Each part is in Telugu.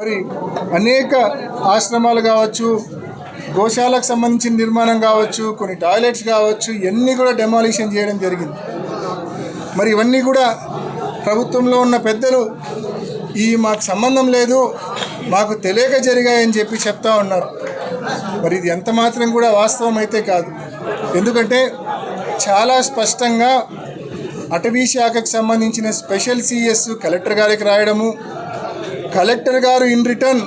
మరి అనేక ఆశ్రమాలు కావచ్చు గోశాలకు సంబంధించిన నిర్మాణం కావచ్చు కొన్ని టాయిలెట్స్ కావచ్చు ఇవన్నీ కూడా డెమాలిషన్ చేయడం జరిగింది. మరి ఇవన్నీ కూడా ప్రభుత్వంలో ఉన్న పెద్దలు ఈ మాకు సంబంధం లేదు మాకు తెలియక జరిగాయని చెప్పి చెప్తా ఉన్నారు. మరి ఇది ఎంత మాత్రం కూడా వాస్తవం అయితే కాదు. ఎందుకంటే చాలా స్పష్టంగా అటవీ శాఖకు సంబంధించిన స్పెషల్ సిఎస్ కలెక్టర్ గారికి రాయడము కలెక్టర్ గారు ఇన్ రిటర్న్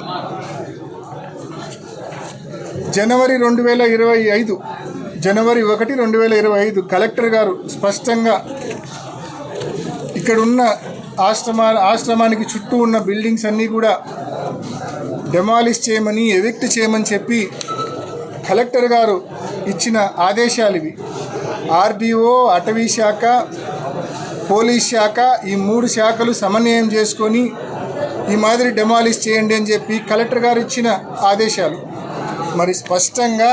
జనవరి రెండు వేల ఇరవై ఐదు జనవరి ఒకటి రెండు వేల ఇరవై ఐదు కలెక్టర్ గారు స్పష్టంగా ఇక్కడ ఉన్న ఆశ్రమా ఆశ్రమానికి చుట్టూ ఉన్న బిల్డింగ్స్ అన్నీ కూడా డెమాలిష్ చేయమని ఎవిక్ట్ చేయమని చెప్పి కలెక్టర్ గారు ఇచ్చిన ఆదేశాలు ఇవి. ఆర్డీఓ అటవీ శాఖ పోలీస్ శాఖ ఈ మూడు శాఖలు సమన్వయం చేసుకొని ఈ మాదిరి డెమాలిష్ చేయండి అని చెప్పి కలెక్టర్ గారు ఇచ్చిన ఆదేశాలు. మరి స్పష్టంగా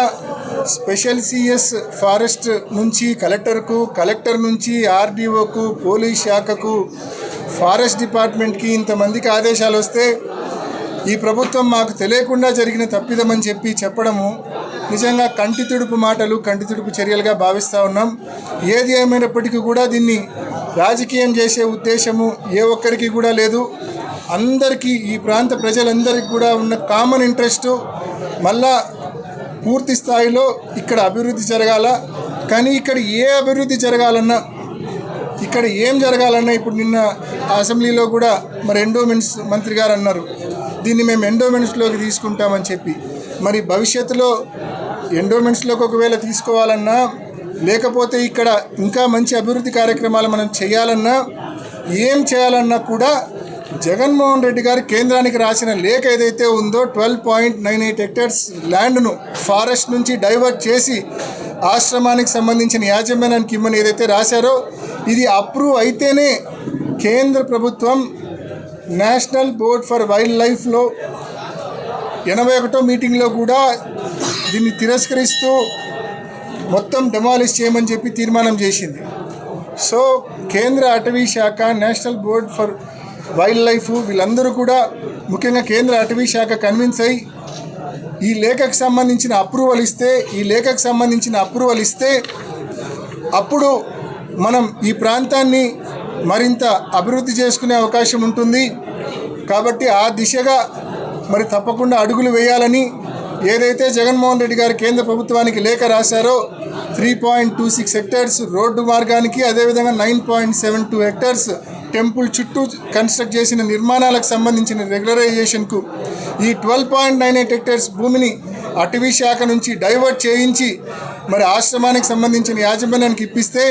స్పెషల్ సిఎస్ ఫారెస్ట్ నుంచి కలెక్టర్కు కలెక్టర్ నుంచి ఆర్డీఓకు పోలీస్ శాఖకు ఫారెస్ట్ డిపార్ట్మెంట్కి ఇంతమందికి ఆదేశాలు వస్తే ఈ ప్రభుత్వం మాకు తెలియకుండా జరిగిన తప్పిదమని చెప్పి చెప్పడము నిజంగా కంటి తుడుపు మాటలు కంటి తుడుపు చర్యలుగా భావిస్తూ ఉన్నాం. ఏది ఏమైనప్పటికీ కూడా దీన్ని రాజకీయం చేసే ఉద్దేశము ఏ ఒక్కరికి కూడా లేదు. అందరికీ ఈ ప్రాంత ప్రజలందరికీ కూడా ఉన్న కామన్ ఇంట్రెస్ట్ మళ్ళా పూర్తి స్థాయిలో ఇక్కడ అభివృద్ధి జరగాల. కానీ ఇక్కడ ఏ అభివృద్ధి జరగాలన్నా ఇక్కడ ఏం జరగాలన్నా ఇప్పుడు నిన్న అసెంబ్లీలో కూడా మరి ఎండోమెంట్స్ మంత్రి గారు అన్నారు. దీన్ని మేము ఎండోమెంట్స్లోకి తీసుకుంటామని చెప్పి. మరి భవిష్యత్తులో ఎండోమెంట్స్లోకి ఒకవేళ తీసుకోవాలన్నా లేకపోతే ఇక్కడ ఇంకా మంచి అభివృద్ధి కార్యక్రమాలు మనం చేయాలన్నా ఏం చేయాలన్నా కూడా జగన్మోహన్ రెడ్డి గారు కేంద్రానికి రాసిన లేఖ ఏదైతే ఉందో twelve point nine eight hectares ల్యాండ్ను forest నుంచి డైవర్ట్ చేసి ఆశ్రమానికి సంబంధించిన యాజమాన్యానికి ఇమ్మని ఏదైతే రాశారో ఇది అప్రూవ్ అయితేనే కేంద్ర ప్రభుత్వం నేషనల్ బోర్డ్ ఫర్ వైల్డ్ లైఫ్లో ఎనభై ఒకటో మీటింగ్లో కూడా దీన్ని తిరస్కరిస్తూ మొత్తం డెమాలిష్ చేయమని చెప్పి తీర్మానం చేసింది. సో కేంద్ర అటవీ శాఖ national board for wild life వీళ్ళందరూ కూడా ముఖ్యంగా కేంద్ర అటవీ శాఖ కన్విన్స్ అయ్యి ఈ లేఖకు సంబంధించిన అప్రూవల్ ఇస్తే ఈ లేఖకు సంబంధించిన అప్రూవల్ ఇస్తే అప్పుడు మనం ఈ ప్రాంతాన్ని మరింత అభివృద్ధి చేసుకునే అవకాశం ఉంటుంది. కాబట్టి ఆ దిశగా మరి తప్పకుండా అడుగులు వేయాలని ఏదైతే జగన్మోహన్ రెడ్డి గారు కేంద్ర ప్రభుత్వానికి లేఖ రాశారో three point two six hectares road మార్గానికి అదేవిధంగా nine point seven two hectares temple చుట్టూ కన్స్ట్రక్ట్ చేసిన నిర్మాణాలకు సంబంధించిన రెగ్యులరైజేషన్కు ఈ twelve point nine eight hectares భూమిని అటవీ శాఖ నుంచి డైవర్ట్ చేయించి మరి ఆశ్రమానికి సంబంధించిన యాజమాన్యానికి ఇప్పిస్తే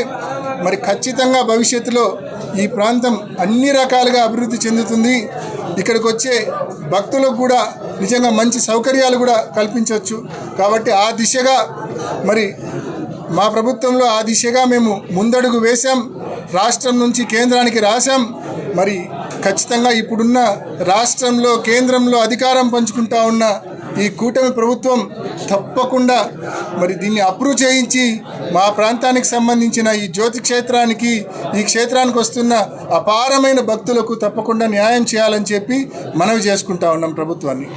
మరి ఖచ్చితంగా భవిష్యత్తులో ఈ ప్రాంతం అన్ని రకాలుగా అభివృద్ధి చెందుతుంది. ఇక్కడికి వచ్చే భక్తులకు కూడా నిజంగా మంచి సౌకర్యాలు కూడా కల్పించవచ్చు. కాబట్టి ఆ దిశగా మరి మా ప్రభుత్వంలో ఆ దిశగా మేము ముందడుగు వేశాం. రాష్ట్రం నుంచి కేంద్రానికి రాశాం. మరి ఖచ్చితంగా ఇప్పుడున్న రాష్ట్రంలో కేంద్రంలో అధికారం పంచుకుంటా ఉన్న ఈ కూటమి ప్రభుత్వం తప్పకుండా మరి దీన్ని అప్రూవ్ చేయించి మా ప్రాంతానికి సంబంధించిన ఈ జ్యోతి క్షేత్రానికి ఈ క్షేత్రానికి వస్తున్న అపారమైన భక్తులకు తప్పకుండా న్యాయం చేయాలని చెప్పి మనవి చేసుకుంటా ఉన్నాం ప్రభుత్వాన్ని.